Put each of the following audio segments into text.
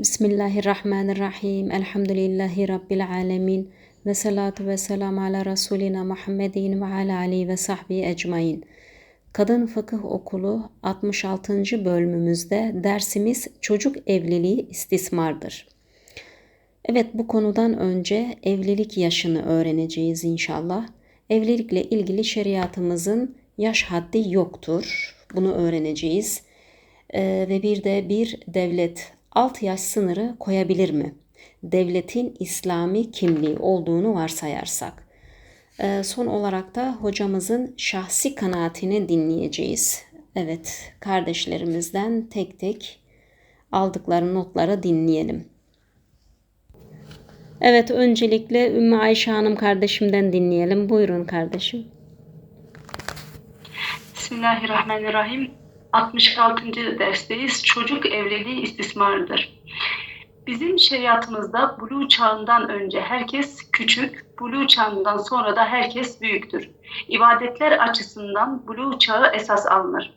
Bismillahirrahmanirrahim. Elhamdülillahi Rabbil alemin. Ve salatu ve selam ala Resulina Muhammedin ve ala alihi ve sahbihi ecmain. Kadın Fıkıh Okulu 66. bölümümüzde dersimiz çocuk evliliği istismardır. Evet bu konudan önce evlilik yaşını öğreneceğiz inşallah. Evlilikle ilgili şeriatımızın yaş haddi yoktur. Bunu öğreneceğiz. Ee, ve bir de bir devlet alt yaş sınırı koyabilir mi? Devletin İslami kimliği olduğunu varsayarsak. Ee, son olarak da hocamızın şahsi kanaatini dinleyeceğiz. Evet, kardeşlerimizden tek tek aldıkları notları dinleyelim. Evet, öncelikle Ümmü Ayşe Hanım kardeşimden dinleyelim. Buyurun kardeşim. Bismillahirrahmanirrahim. 66. dersteyiz. Çocuk evliliği istismardır. Bizim şeriatımızda buluğ çağından önce herkes küçük, buluğ çağından sonra da herkes büyüktür. İbadetler açısından buluğ çağı esas alınır.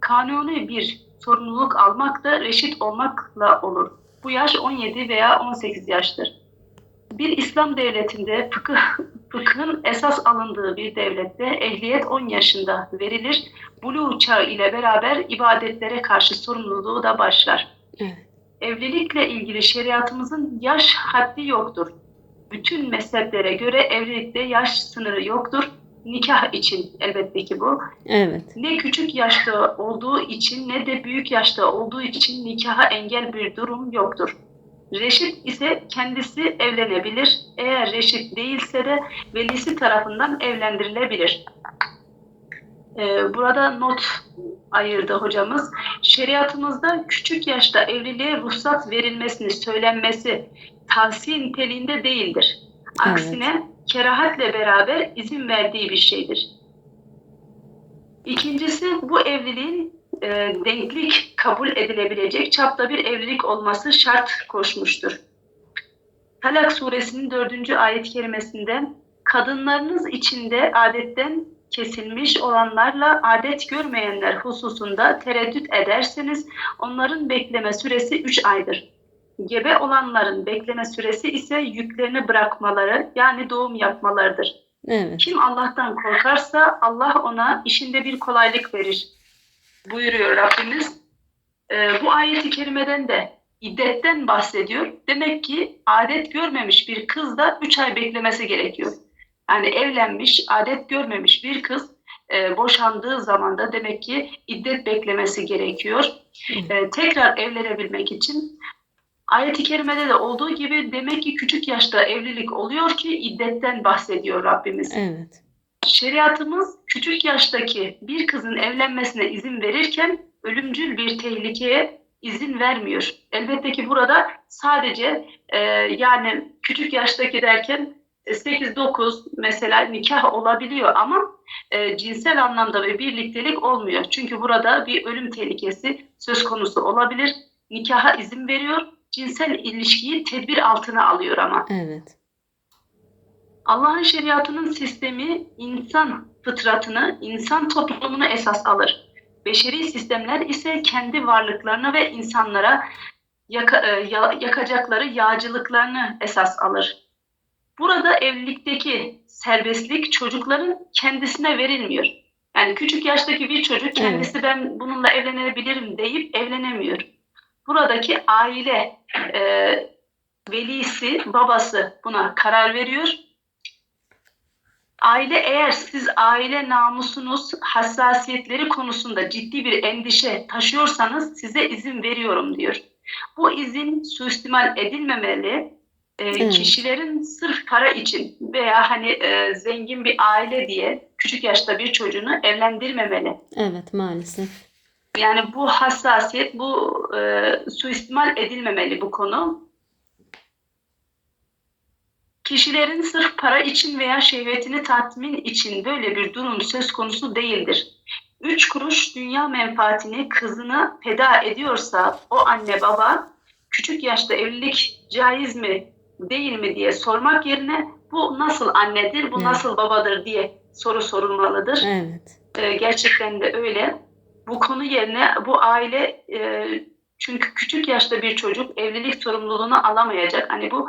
Kanuni bir sorumluluk almak da reşit olmakla olur. Bu yaş 17 veya 18 yaştır. Bir İslam devletinde fıkıh, fıkhın esas alındığı bir devlette ehliyet 10 yaşında verilir. Buluğ çağı ile beraber ibadetlere karşı sorumluluğu da başlar. Evet. Evlilikle ilgili şeriatımızın yaş haddi yoktur. Bütün mezheplere göre evlilikte yaş sınırı yoktur. Nikah için elbette ki bu. Evet. Ne küçük yaşta olduğu için ne de büyük yaşta olduğu için nikaha engel bir durum yoktur. Reşit ise kendisi evlenebilir. Eğer reşit değilse de velisi tarafından evlendirilebilir. Ee, burada not ayırdı hocamız. Şeriatımızda küçük yaşta evliliğe ruhsat verilmesini söylenmesi tavsiye niteliğinde değildir. Aksine kerahatle beraber izin verdiği bir şeydir. İkincisi bu evliliğin e, denklik kabul edilebilecek çapta bir evlilik olması şart koşmuştur. Talak suresinin dördüncü ayet kerimesinde kadınlarınız içinde adetten kesilmiş olanlarla adet görmeyenler hususunda tereddüt ederseniz onların bekleme süresi 3 aydır. Gebe olanların bekleme süresi ise yüklerini bırakmaları yani doğum yapmalarıdır. Evet. Kim Allah'tan korkarsa Allah ona işinde bir kolaylık verir buyuruyor Rabbimiz. Ee, bu ayeti kerimeden de iddetten bahsediyor. Demek ki adet görmemiş bir kız da 3 ay beklemesi gerekiyor. Yani evlenmiş, adet görmemiş bir kız e, boşandığı zaman da demek ki iddet beklemesi gerekiyor. E, tekrar evlenebilmek için ayet-i kerimede de olduğu gibi demek ki küçük yaşta evlilik oluyor ki iddetten bahsediyor Rabbimiz. Evet. Şeriatımız küçük yaştaki bir kızın evlenmesine izin verirken ölümcül bir tehlikeye izin vermiyor. Elbette ki burada sadece e, yani küçük yaştaki derken 8-9 mesela nikah olabiliyor ama e, cinsel anlamda bir birliktelik olmuyor. Çünkü burada bir ölüm tehlikesi söz konusu olabilir. Nikaha izin veriyor. Cinsel ilişkiyi tedbir altına alıyor ama. Evet. Allah'ın şeriatının sistemi insan fıtratını, insan toplumunu esas alır. Beşeri sistemler ise kendi varlıklarını ve insanlara yaka, e, ya, yakacakları yağcılıklarını esas alır. Burada evlilikteki serbestlik çocukların kendisine verilmiyor. Yani küçük yaştaki bir çocuk kendisi ben bununla evlenebilirim deyip evlenemiyor. Buradaki aile e, velisi, babası buna karar veriyor. Aile eğer siz aile namusunuz, hassasiyetleri konusunda ciddi bir endişe taşıyorsanız size izin veriyorum diyor. Bu izin suistimal edilmemeli, e, kişilerin sırf para için veya hani e, zengin bir aile diye küçük yaşta bir çocuğunu evlendirmemeli. Evet maalesef. Yani bu hassasiyet, bu e, suistimal edilmemeli bu konu. Kişilerin sırf para için veya şehvetini tatmin için böyle bir durum söz konusu değildir. Üç kuruş dünya menfaatini kızına feda ediyorsa o anne baba küçük yaşta evlilik caiz mi değil mi diye sormak yerine bu nasıl annedir, bu Evet. nasıl babadır diye soru sorulmalıdır. Evet. Ee, gerçekten de öyle. Bu konu yerine bu aile e, Çünkü küçük yaşta bir çocuk evlilik sorumluluğunu alamayacak. Hani bu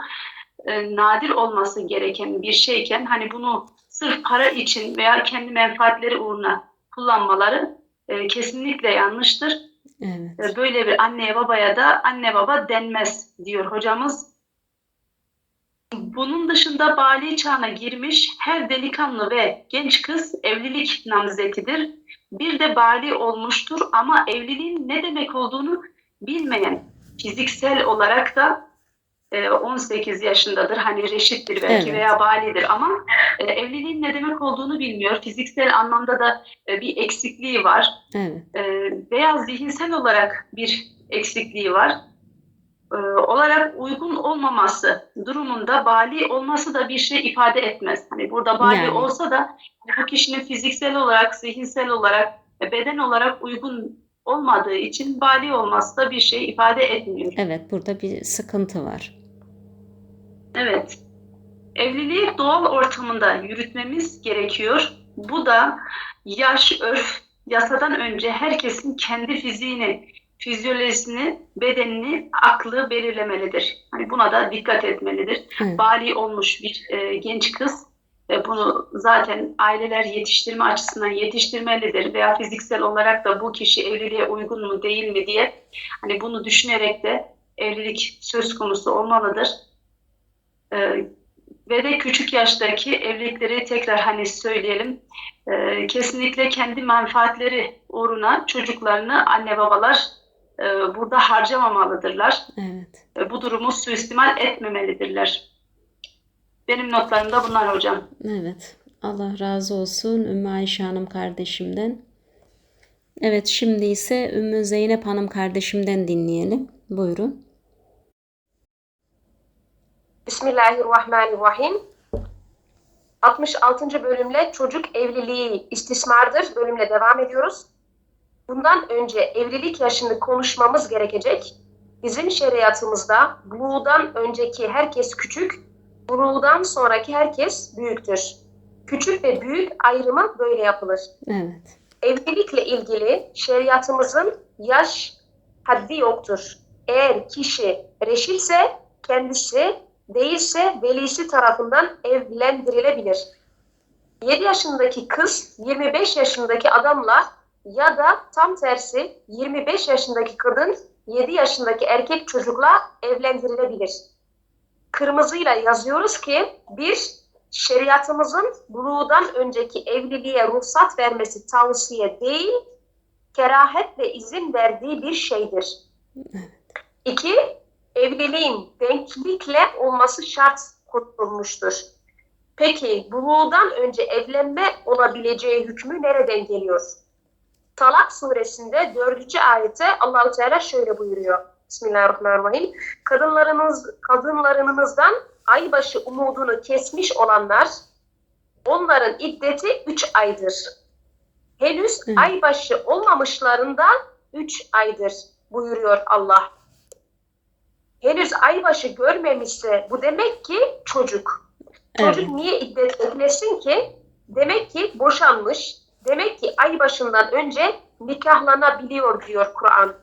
e, nadir olması gereken bir şeyken hani bunu sırf para için veya kendi menfaatleri uğruna kullanmaları e, kesinlikle yanlıştır. Evet. E, Böyle bir anneye babaya da anne baba denmez diyor hocamız. Bunun dışında bali çağına girmiş her delikanlı ve genç kız evlilik namzetidir. Bir de bali olmuştur ama evliliğin ne demek olduğunu bilmeyen, fiziksel olarak da 18 yaşındadır. Hani reşittir belki Evet. veya balidir ama e, evliliğin ne demek olduğunu bilmiyor. Fiziksel anlamda da e, bir eksikliği var Evet. e, veya zihinsel olarak bir eksikliği var. E, olarak uygun olmaması durumunda bali olması da bir şey ifade etmez. Hani burada bali Yani. olsa da bu kişinin fiziksel olarak, zihinsel olarak, e, beden olarak uygun olmadığı için bali olması da bir şey ifade etmiyor. Evet, burada bir sıkıntı var. Evet. Evliliği doğal ortamında yürütmemiz gerekiyor. Bu da yaş, örf, yasadan önce herkesin kendi fiziğini, fizyolojisini, bedenini, aklı belirlemelidir. Hani buna da dikkat etmelidir. Evet. Bali olmuş bir e, genç kız ve bunu zaten aileler yetiştirme açısından yetiştirmelidir veya fiziksel olarak da bu kişi evliliğe uygun mu değil mi diye hani bunu düşünerek de evlilik söz konusu olmalıdır. Ee, ve de küçük yaştaki evlilikleri tekrar hani söyleyelim. Ee, kesinlikle kendi menfaatleri uğruna çocuklarını anne babalar e, burada harcamamalıdırlar. Evet. E, bu durumu suistimal etmemelidirler. Benim notlarım da bunlar hocam. Evet. Allah razı olsun Ümmü Ayşe Hanım kardeşimden. Evet, şimdi ise Ümmü Zeynep Hanım kardeşimden dinleyelim. Buyurun. Bismillahirrahmanirrahim. 66. bölümle çocuk evliliği istismardır bölümle devam ediyoruz. Bundan önce evlilik yaşını konuşmamız gerekecek. Bizim şeriatımızda buluğdan önceki herkes küçük, buluğdan sonraki herkes büyüktür. Küçük ve büyük ayrımı böyle yapılır. Evet. Evlilikle ilgili şeriatımızın yaş haddi yoktur. Eğer kişi reşitse kendisi değilse velisi tarafından evlendirilebilir. 7 yaşındaki kız 25 yaşındaki adamla ya da tam tersi 25 yaşındaki kadın 7 yaşındaki erkek çocukla evlendirilebilir. Kırmızıyla yazıyoruz ki bir şeriatımızın buluğdan önceki evliliğe ruhsat vermesi tavsiye değil, kerahetle izin verdiği bir şeydir. İki, evliliğin denklikle olması şart konulmuştur. Peki buluğdan önce evlenme olabileceği hükmü nereden geliyor? Talak suresinde dördüncü ayette Allahu Teala şöyle buyuruyor. Bismillahirrahmanirrahim. Kadınlarınız, kadınlarınızdan aybaşı umudunu kesmiş olanlar onların iddeti üç aydır. Henüz aybaşı olmamışlarında üç aydır buyuruyor Allah. Henüz aybaşı görmemişse bu demek ki çocuk. Çocuk Evet. niye iddet beklesin ki? Demek ki boşanmış. Demek ki ay başından önce nikahlanabiliyor diyor Kur'an.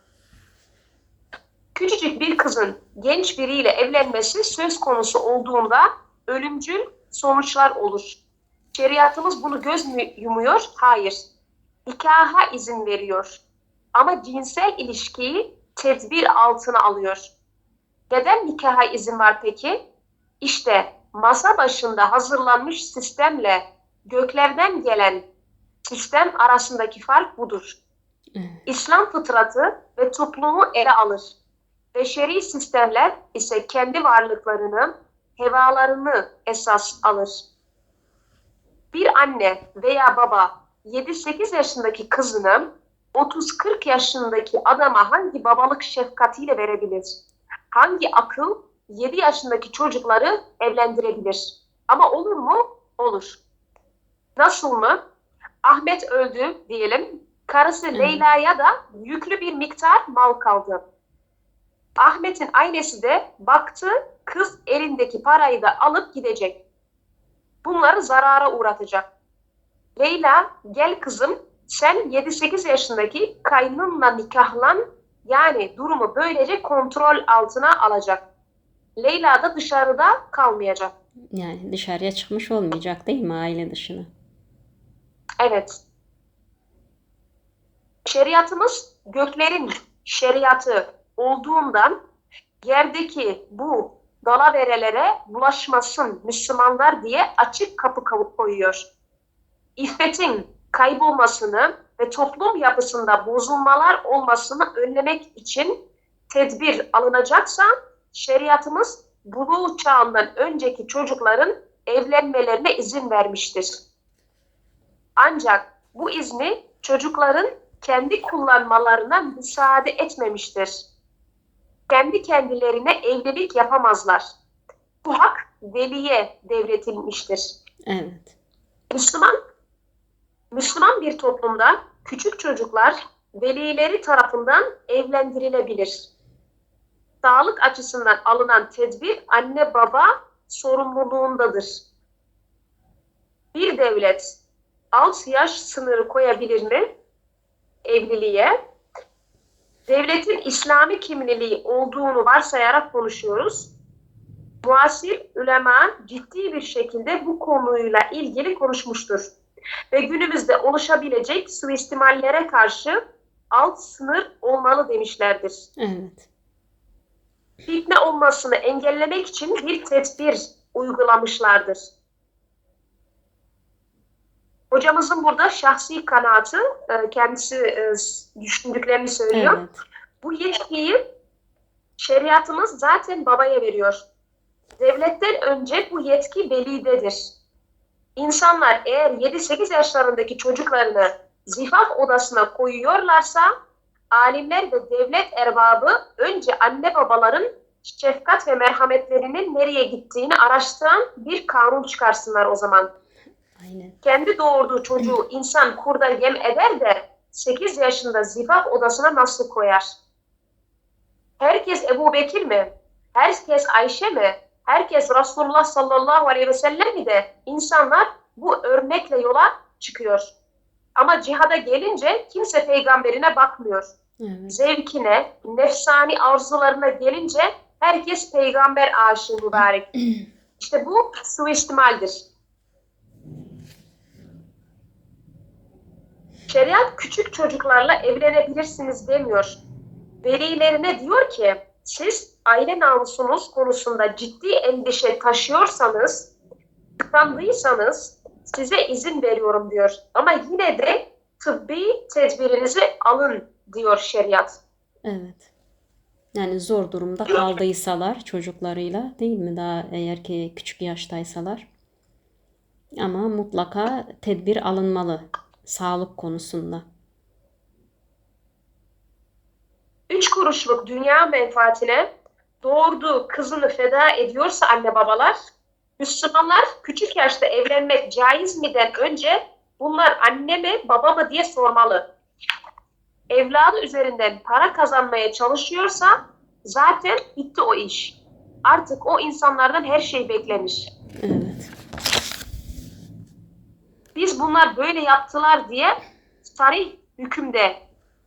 Küçücük bir kızın genç biriyle evlenmesi söz konusu olduğunda ölümcül sonuçlar olur. Şeriatımız bunu göz mü yumuyor? Hayır. Nikaha izin veriyor. Ama cinsel ilişkiyi tedbir altına alıyor. Neden nikaha izin var peki? İşte masa başında hazırlanmış sistemle göklerden gelen sistem arasındaki fark budur. İslam fıtratı ve toplumu ele alır. Beşeri sistemler ise kendi varlıklarını, hevalarını esas alır. Bir anne veya baba 7-8 yaşındaki kızını 30-40 yaşındaki adama hangi babalık şefkatiyle verebilir? Hangi akıl 7 yaşındaki çocukları evlendirebilir? Ama olur mu? Olur. Nasıl mı? Ahmet öldü diyelim. Karısı. Leyla'ya da yüklü bir miktar mal kaldı. Ahmet'in annesi de baktı kız elindeki parayı da alıp gidecek. Bunları zarara uğratacak. Leyla gel kızım sen 7-8 yaşındaki kaynınla nikahlan Yani durumu böylece kontrol altına alacak. Leyla da dışarıda kalmayacak. Yani dışarıya çıkmış olmayacak değil mi aile dışına? Evet. Şeriatımız göklerin şeriatı olduğundan yerdeki bu dalaverelere bulaşmasın Müslümanlar diye açık kapı koyuyor. İffetin kaybolmasını ve toplum yapısında bozulmalar olmasını önlemek için tedbir alınacaksa şeriatımız buluğ çağından önceki çocukların evlenmelerine izin vermiştir. Ancak bu izni çocukların kendi kullanmalarına müsaade etmemiştir. Kendi kendilerine evlilik yapamazlar. Bu hak veliye devretilmiştir. Evet. Müslüman Müslüman bir toplumda küçük çocuklar velileri tarafından evlendirilebilir. Sağlık açısından alınan tedbir anne baba sorumluluğundadır. Bir devlet alt yaş sınırı koyabilir mi evliliğe? Devletin İslami kimliği olduğunu varsayarak konuşuyoruz. Muasir ulema ciddi bir şekilde bu konuyla ilgili konuşmuştur. Ve günümüzde oluşabilecek suistimallere karşı alt sınır olmalı demişlerdir. Evet. Fitne olmasını engellemek için bir tedbir uygulamışlardır. Hocamızın burada şahsi kanaatı, e, kendisi e, düşündüklerini söylüyor. Evet. Bu yetkiyi şeriatımız zaten babaya veriyor. Devletten önce bu yetki velidedir. İnsanlar eğer 7-8 yaşlarındaki çocuklarını zifaf odasına koyuyorlarsa alimler ve devlet erbabı önce anne babaların şefkat ve merhametlerinin nereye gittiğini araştıran bir kanun çıkarsınlar o zaman. Aynen. Kendi doğurduğu çocuğu insan kurda yem eder de 8 yaşında zifaf odasına nasıl koyar? Herkes Ebu Bekir mi? Herkes Ayşe mi? Herkes Resulullah sallallahu aleyhi ve sellem mi de insanlar bu örnekle yola çıkıyor. Ama cihada gelince kimse peygamberine bakmıyor. Evet. Zevkine, nefsani arzularına gelince herkes peygamber aşığı mübarek. İşte bu suistimaldir. Şeriat küçük çocuklarla evlenebilirsiniz demiyor. Velilerine diyor ki siz aile namusunuz konusunda ciddi endişe taşıyorsanız, tıkandıysanız size izin veriyorum diyor. Ama yine de tıbbi tedbirinizi alın diyor şeriat. Evet. Yani zor durumda kaldıysalar çocuklarıyla değil mi daha eğer ki küçük yaştaysalar. Ama mutlaka tedbir alınmalı sağlık konusunda. Üç kuruşluk dünya menfaatine doğurduğu kızını feda ediyorsa anne babalar, Müslümanlar küçük yaşta evlenmek caiz miden önce bunlar anne mi baba mı diye sormalı. Evladı üzerinden para kazanmaya çalışıyorsa zaten bitti o iş. Artık o insanlardan her şey beklenir. Evet. Biz bunlar böyle yaptılar diye sarih hükümde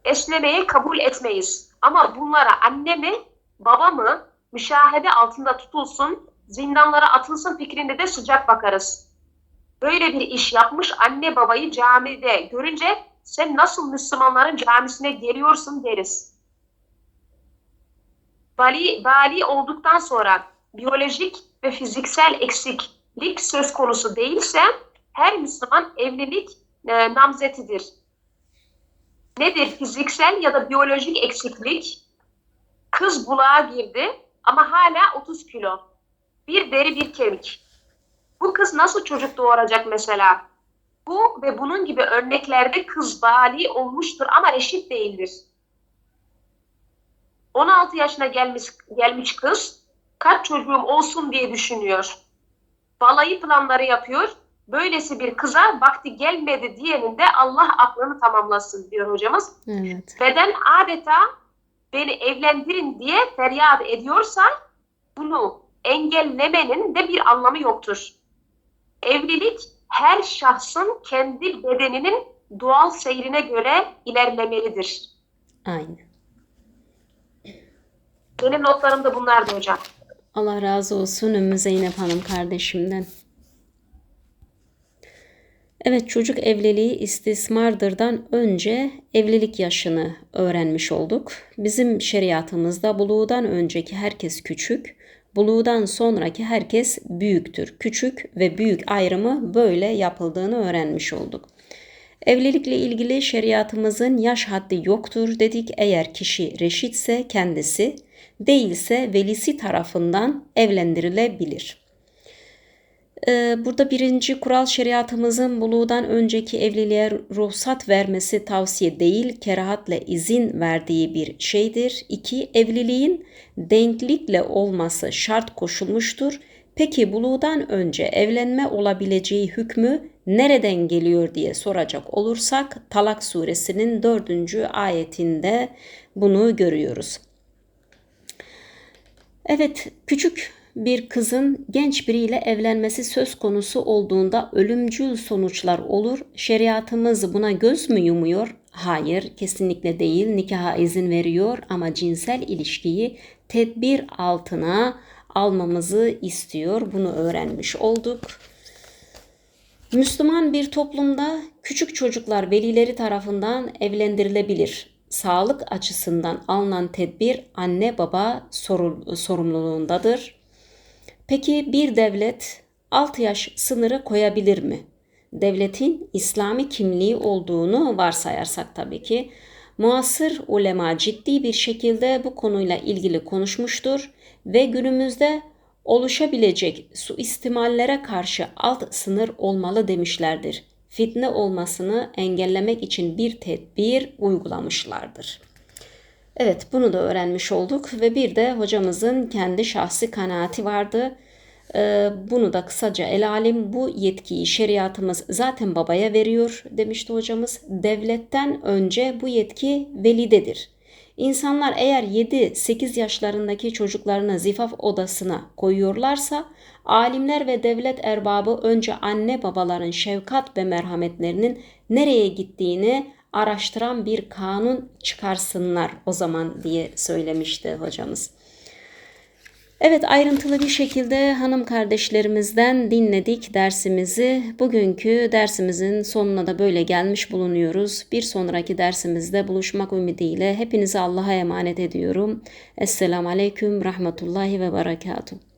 esnemeyi kabul etmeyiz. Ama bunlara anne mi, baba mı müşahede altında tutulsun, zindanlara atılsın fikrinde de sıcak bakarız. Böyle bir iş yapmış anne babayı camide görünce sen nasıl Müslümanların camisine geliyorsun deriz. Bali, bali olduktan sonra biyolojik ve fiziksel eksiklik söz konusu değilse her Müslüman evlilik e, namzetidir. Nedir fiziksel ya da biyolojik eksiklik? Kız bulağa girdi ama hala 30 kilo. Bir deri bir kemik. Bu kız nasıl çocuk doğuracak mesela? Bu ve bunun gibi örneklerde kız bali olmuştur ama eşit değildir. 16 yaşına gelmiş, gelmiş kız kaç çocuğum olsun diye düşünüyor. Balayı planları yapıyor. Böylesi bir kıza vakti gelmedi diyenin de Allah aklını tamamlasın diyor hocamız. Evet. Beden adeta beni evlendirin diye feryat ediyorsa bunu engellemenin de bir anlamı yoktur. Evlilik her şahsın kendi bedeninin doğal seyrine göre ilerlemelidir. Aynen. Benim notlarım da bunlardı hocam. Allah razı olsun Ümmü Zeynep Hanım kardeşimden. Evet çocuk evliliği istismardırdan önce evlilik yaşını öğrenmiş olduk. Bizim şeriatımızda buluğdan önceki herkes küçük, buluğdan sonraki herkes büyüktür. Küçük ve büyük ayrımı böyle yapıldığını öğrenmiş olduk. Evlilikle ilgili şeriatımızın yaş haddi yoktur dedik. Eğer kişi reşitse kendisi, değilse velisi tarafından evlendirilebilir. Ee, Burada birinci kural şeriatımızın buluğdan önceki evliliğe ruhsat vermesi tavsiye değil, kerahatle izin verdiği bir şeydir. İki, evliliğin denklikle olması şart koşulmuştur. Peki buluğdan önce evlenme olabileceği hükmü nereden geliyor diye soracak olursak Talak suresinin dördüncü ayetinde bunu görüyoruz. Evet, küçük bir kızın genç biriyle evlenmesi söz konusu olduğunda ölümcül sonuçlar olur. Şeriatımız buna göz mü yumuyor? Hayır, kesinlikle değil. Nikaha izin veriyor ama cinsel ilişkiyi tedbir altına almamızı istiyor. Bunu öğrenmiş olduk. Müslüman bir toplumda küçük çocuklar velileri tarafından evlendirilebilir. Sağlık açısından alınan tedbir anne baba sorumluluğundadır. Peki bir devlet 6 yaş sınırı koyabilir mi? Devletin İslami kimliği olduğunu varsayarsak tabii ki muasır ulema ciddi bir şekilde bu konuyla ilgili konuşmuştur ve günümüzde oluşabilecek suistimallere karşı alt sınır olmalı demişlerdir. Fitne olmasını engellemek için bir tedbir uygulamışlardır. Evet bunu da öğrenmiş olduk ve bir de hocamızın kendi şahsi kanaati vardı. Ee, bunu da kısaca ele alayım. Bu yetkiyi şeriatımız zaten babaya veriyor demişti hocamız. Devletten önce bu yetki velidedir. İnsanlar eğer 7-8 yaşlarındaki çocuklarını zifaf odasına koyuyorlarsa alimler ve devlet erbabı önce anne babaların şefkat ve merhametlerinin nereye gittiğini araştıran bir kanun çıkarsınlar o zaman diye söylemişti hocamız. Evet ayrıntılı bir şekilde hanım kardeşlerimizden dinledik dersimizi. Bugünkü dersimizin sonuna da böyle gelmiş bulunuyoruz. Bir sonraki dersimizde buluşmak ümidiyle hepinizi Allah'a emanet ediyorum. Esselamu Aleyküm Rahmetullahi ve Berekatuhu.